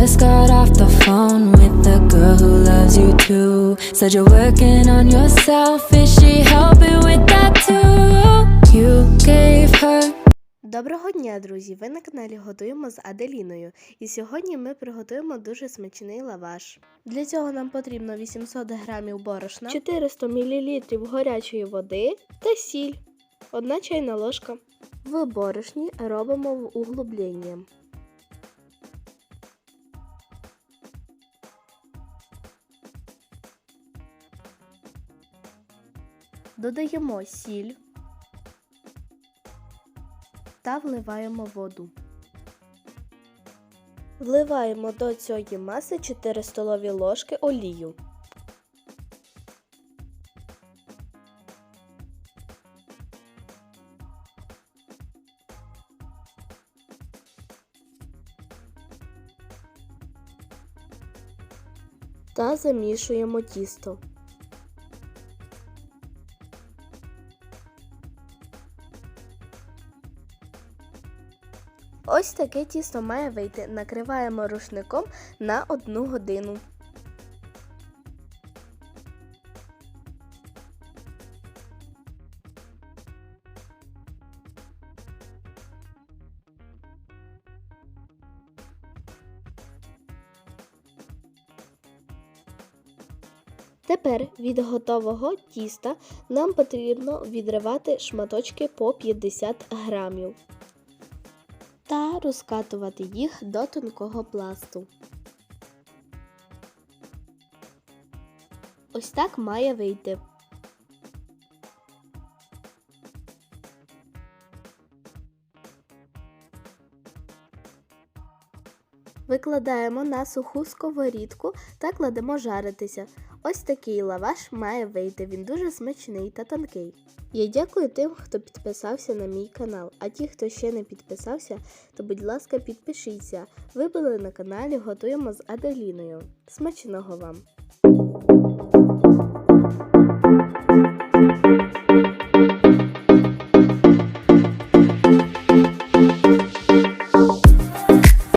just got off the phone with the girl who loves you too. Said you're working on yourself. Is she helping with that too? You gave her Доброго дня, друзі! Ви на каналі Готуємо з Аделіною. І сьогодні ми приготуємо дуже смачний лаваш. Для цього нам потрібно 800 г борошна, 400 мл гарячої води та сіль, 1 чайна ложка. В борошні робимо в углублення. Додаємо сіль та вливаємо воду. Вливаємо до цієї маси 4 столові ложки олію. Та замішуємо тісто. Ось таке тісто має вийти. Накриваємо рушником на одну годину. Тепер від готового тіста нам потрібно відривати шматочки по 50 грамів та розкатувати їх до тонкого пласту. Ось так має вийти. Викладаємо на суху сковорідку та кладемо жаритися. Ось такий лаваш має вийти. Він дуже смачний та тонкий. Я дякую тим, хто підписався на мій канал. А ті, хто ще не підписався, то будь ласка, підпишіться. Ви були на каналі Готуємо з Аделіною. Смачного вам!